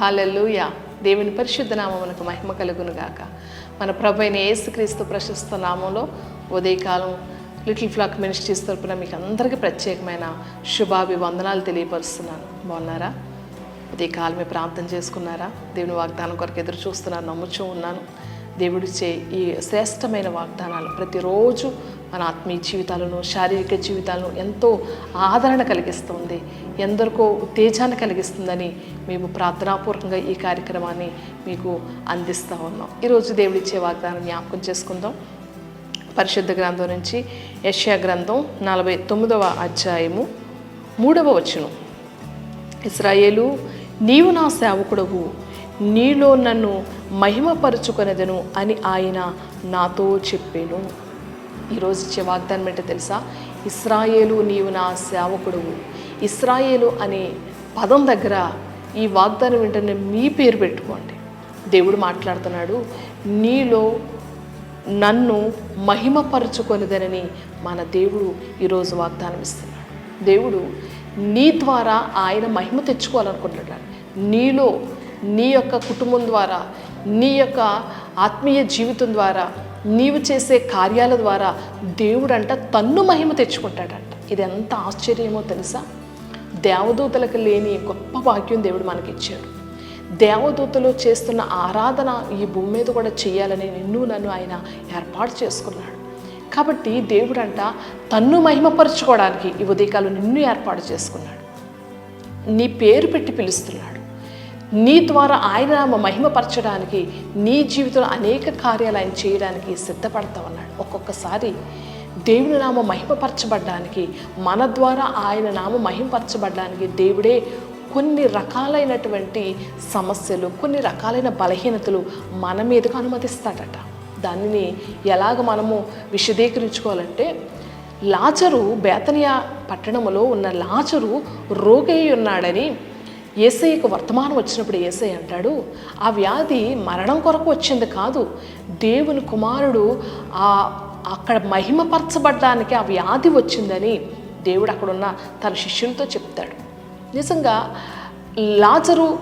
Hallelujah. దేవుని పరిశుద్ధ నామమునకు మహిమ కలుగును గాక మన ప్రభు అయిన యేసుక్రీస్తు ప్రశస్త నామంలో ఉదయకాలం లిటిల్ ఫ్లాక్ మినిస్ట్రీస్ తరపున మీకు అందరికీ ప్రత్యేకమైన శుభాభివందనాలు తెలియపరుస్తున్నాను. బాగున్నారా? ఉదయకాలమే ప్రార్థన చేసుకున్నారా? దేవుని వాగ్దానం కొరకు ఎదురు చూస్తున్నాను నమ్ముచూ ఉన్నాను. దేవుడిచ్చే ఈ శ్రేష్టమైన వాగ్దానాలు ప్రతిరోజు మన ఆత్మీయ జీవితాలను శారీరక జీవితాలను ఎంతో ఆదరణ కలిగిస్తుంది. ఎందరికో ఉత్తేజాన్ని కలిగిస్తుందని మేము ప్రార్థనాపూర్వకంగా ఈ కార్యక్రమాన్ని మీకు అందిస్తూ ఉన్నాం. ఈరోజు దేవుడిచ్చే వాగ్దానం జ్ఞాపకం చేసుకుందాం. పరిశుద్ధ గ్రంథం నుంచి యష్యా గ్రంథం నలభై తొమ్మిదవ అధ్యాయము మూడవ వచనం. ఇస్రాయేలు నీవు నా సేవకుడవు. నీలో నన్ను మహిమపరుచుకొనదను అని ఆయన నాతో చెప్పాను. ఈరోజు ఇచ్చే వాగ్దానం ఏంటో తెలుసా? ఇస్రాయేలు నీవు నా సేవకుడువు. ఇస్రాయేలు అనే పదం దగ్గర ఈ వాగ్దానం వెంటనే మీ పేరు పెట్టుకోండి. దేవుడు మాట్లాడుతున్నాడు నీలో నన్ను మహిమపరచుకొనిదనని మన దేవుడు ఈరోజు వాగ్దానం ఇస్తున్నాడు. దేవుడు నీ ద్వారా ఆయన మహిమ తెచ్చుకోవాలనుకుంటున్నాడు. నీలో నీ యొక్క కుటుంబం ద్వారా నీ యొక్క ఆత్మీయ జీవితం ద్వారా నీవు చేసే కార్యాల ద్వారా దేవుడంట తన్ను మహిమ తెచ్చుకుంటాడంట. ఇది ఎంత ఆశ్చర్యమో తెలుసా? దేవదూతలకు లేని గొప్ప భాగ్యం దేవుడు మనకిచ్చాడు. దేవదూతలు చేస్తున్న ఆరాధన ఈ భూమి మీద కూడా చేయాలని నిన్ను నన్ను ఆయన ఏర్పాటు చేసుకున్నాడు. కాబట్టి దేవుడంట తన్ను మహిమపరచుకోవడానికి ఈ ఉదయకాలం నిన్ను ఏర్పాటు చేసుకున్నాడు. నీ పేరు పెట్టి పిలుస్తున్నాడు. నీ ద్వారా ఆయన నామ మహిమపరచడానికి నీ జీవితంలో అనేక కార్యాలు ఆయన చేయడానికి సిద్ధపడతా ఉన్నాడు. ఒక్కొక్కసారి దేవుని నామ మహిమపరచబడ్డానికి మన ద్వారా ఆయన నామ మహిమపరచబడ్డానికి దేవుడే కొన్ని రకాలైనటువంటి సమస్యలు కొన్ని రకాలైన బలహీనతలు మన మీదకు అనుమతిస్తాడట. దానిని ఎలాగ మనము విశదీకరించుకోవాలంటే లాచరు బేతనియా పట్టణములో ఉన్న లాచరు రోగి ఉన్నాడని ఏసైకి వర్తమానం వచ్చినప్పుడు ఏసై అంటాడు ఆ వ్యాధి మరణం కొరకు వచ్చింది కాదు. దేవుని కుమారుడు ఆ అక్కడ మహిమపరచబడడానికి ఆ వ్యాధి వచ్చిందని దేవుడు అక్కడున్న తన శిష్యులతో చెప్తాడు. నిజంగా లాజరు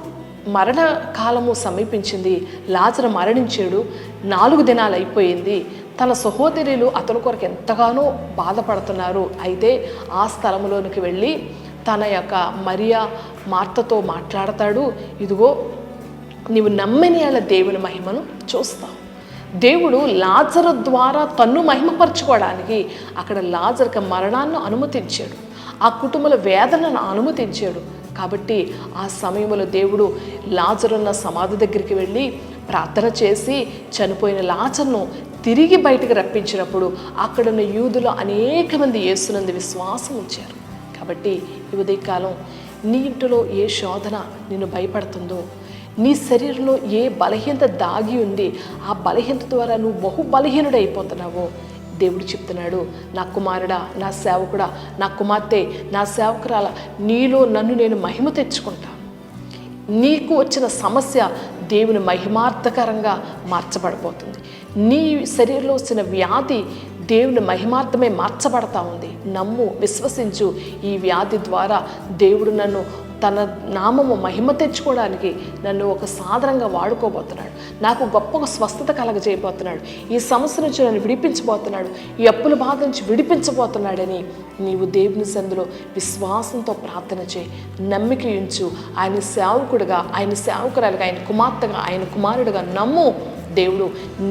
మరణ కాలము సమీపించింది. లాజరు మరణించాడు. నాలుగు దినాలు అయిపోయింది. తన సహోదరులు అతని కొరకు ఎంతగానో బాధపడుతున్నారు. అయితే ఆ స్థలంలోనికి వెళ్ళి తన యొక్క మరియా మార్తతో మాట్లాడతాడు. ఇదిగో నీవు నమ్మని అలా దేవుని మహిమను చూస్తావు. దేవుడు లాజరు ద్వారా తన్ను మహిమపరచుకోవడానికి అక్కడ లాజర్కి మరణాన్ని అనుమతించాడు. ఆ కుటుంబాల వేదనను అనుమతించాడు. కాబట్టి ఆ సమయంలో దేవుడు లాజరున్న సమాధి దగ్గరికి వెళ్ళి ప్రార్థన చేసి చనిపోయిన లాజర్ను తిరిగి బయటకు రప్పించినప్పుడు అక్కడున్న యూదులు అనేక మంది యేసునందు విశ్వాసం ఉంచారు. కాబట్టి ఉదయకాలం నీ ఇంటిలో ఏ శోధన నిన్ను భయపడుతుందో నీ శరీరంలో ఏ బలహీనత దాగి ఉంది ఆ బలహీనత ద్వారా నువ్వు బహు బలహీనుడైపోతున్నావో దేవుడు చెప్తున్నాడు. నా కుమారుడా నా సేవకుడా నా కుమార్తె నా సేవకురాల నీలో నన్ను నేను మహిమ తెచ్చుకుంటా. నీకు వచ్చిన సమస్య దేవుని మహిమార్థకరంగా మార్చబడిపోతుంది నీ శరీరంలో వచ్చిన వ్యాధి దేవుని మహిమార్థమే మార్చబడతా ఉంది. నమ్ము విశ్వసించు ఈ వ్యాధి ద్వారా దేవుడు నన్ను తన నామము మహిమ తెచ్చుకోవడానికి నన్ను ఒక సాధనంగా వాడుకోబోతున్నాడు. నాకు గొప్ప స్వస్థత కలగజేయబోతున్నాడు. ఈ సమస్య నుంచి నన్ను విడిపించబోతున్నాడు. ఈ అప్పుల బాధ నుంచి విడిపించబోతున్నాడని నీవు దేవుని సందులో విశ్వాసంతో ప్రార్థన చేయి. నమ్మిక ఉంచు. ఆయన సేవకుడిగా ఆయన సేవకురాలుగా ఆయన కుమార్తెగా ఆయన కుమారుడిగా నమ్ము. దేవుడు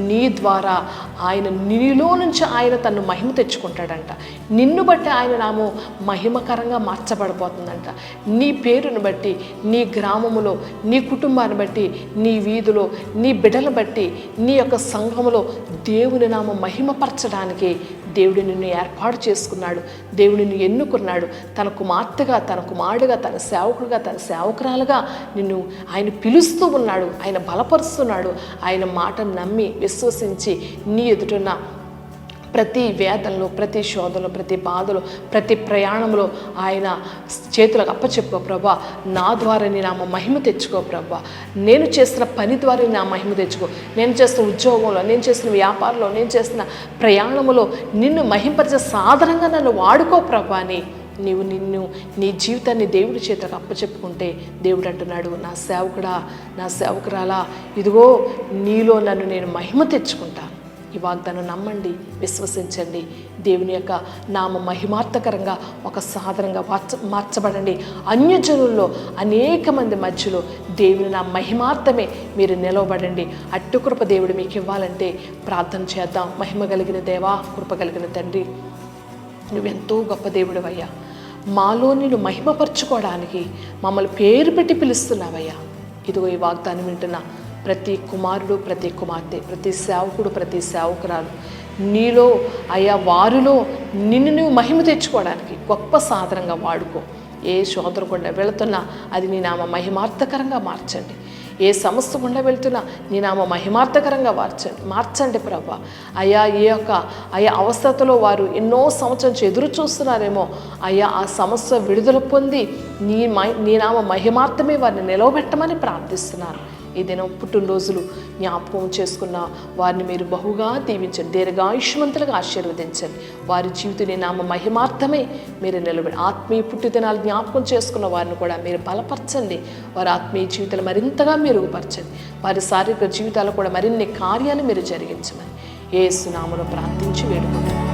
నీ ద్వారా ఆయన నీలో నుంచి ఆయన తను మహిమ తెచ్చుకుంటాడంట. నిన్ను బట్టి ఆయన నాము మహిమకరంగా మార్చబడిపోతుందంట నీ పేరును బట్టి నీ గ్రామములో నీ కుటుంబాన్ని బట్టి నీ వీధిలో నీ బిడ్డను బట్టి నీ యొక్క సంఘములో దేవుని నామ మహిమపరచడానికి దేవుడు నిన్ను ఏర్పాటు చేసుకున్నాడు. దేవుడు నిన్ను ఎన్నుకున్నాడు. తన కుమార్తెగా తన కుమారుడుగా తన సేవకుడుగా తన సేవకురాలుగా నిన్ను ఆయన పిలుస్తూ ఉన్నాడు. ఆయన బలపరుస్తున్నాడు. ఆయన మాటను నమ్మి విశ్వసించి నీ ఎదుటున్న ప్రతి వేదనలో ప్రతి శోధలో ప్రతి బాధలో ప్రతి ప్రయాణంలో ఆయన చేతులకు అప్పచెప్పుకో ప్రభా. నా ద్వారా నీ నామ మహిమ తెచ్చుకో ప్రభా. నేను చేస్తున్న పని ద్వారా నా మహిమ తెచ్చుకో. నేను చేస్తున్న ఉద్యోగంలో నేను చేసిన వ్యాపారంలో నేను చేసిన ప్రయాణంలో నిన్ను మహింపరిచే సాధనంగా నన్ను వాడుకో ప్రభా అని నీవు నిన్ను నీ జీవితాన్ని దేవుడి చేతకు అప్పచెప్పుకుంటే దేవుడు అంటున్నాడు నా సేవకుడా నా సేవకురాలా ఇదిగో నీలో నన్ను నేను మహిమ తెచ్చుకుంటాను ఈ వాగ్దానం నమ్మండి విశ్వసించండి. దేవుని యొక్క నామ మహిమార్థకరంగా ఒక సాధనంగా మార్చ మార్చబడండి. అన్యజనుల్లో అనేక మంది మధ్యలో దేవుని నా మహిమార్థమే మీరు నిలవబడండి. అట్టు కృప దేవుడు మీకు ఇవ్వాలంటే ప్రార్థన చేద్దాం. మహిమ కలిగిన దేవా కృప కలిగిన తండ్రి నువ్వెంతో గొప్ప దేవుడు అయ్యా మాలో నిన్ను మహిమపరచుకోవడానికి మమ్మల్ని పేరు పెట్టి పిలుస్తున్నావయ్యా. ఇదిగో ఈ వాగ్దానం వింటున్నా ప్రతి కుమారుడు ప్రతి కుమార్తె ప్రతి సేవకుడు ప్రతి సేవకురాలు నీలో అయా వారిలో నిన్ను నువ్వు మహిమ తెచ్చుకోవడానికి గొప్ప సాధనంగా వాడుకో. ఏ శోధన గుండా వెళుతున్నా అది నీ నామ మహిమార్థకరంగా మార్చండి. ఏ సమస్య గుండా వెళ్తున్నా నీ నామ మహిమార్థకరంగా మార్చండి. మార్చండి ప్రభా. అయా ఏ యొక్క అయా అవస్థతలో వారు ఎన్నో సంవత్సరం నుంచి ఎదురు చూస్తున్నారేమో అయా ఆ సమస్య విడుదల పొంది నీ మై నీ నామ మహిమార్థమే వారిని నిలవబెట్టమని ప్రార్థిస్తున్నాను. ఏదైనా పుట్టినరోజులు జ్ఞాపకం చేసుకున్న వారిని మీరు బహుగా దీవించండి. దీర్ఘాయుష్మంతులుగా ఆశీర్వదించండి. వారి జీవితం నామ మహిమార్థమే మీరు నిలబడి ఆత్మీయ పుట్టిదినాలు జ్ఞాపకం చేసుకున్న వారిని కూడా మీరు బలపరచండి. వారి ఆత్మీయ జీవితాలు మరింతగా మెరుగుపరచండి. వారి శారీరక జీవితాలు కూడా మరిన్ని కార్యాలు మీరు జరిగించమని ఏ సునామను ప్రార్థించి వేడుకుంటున్నాను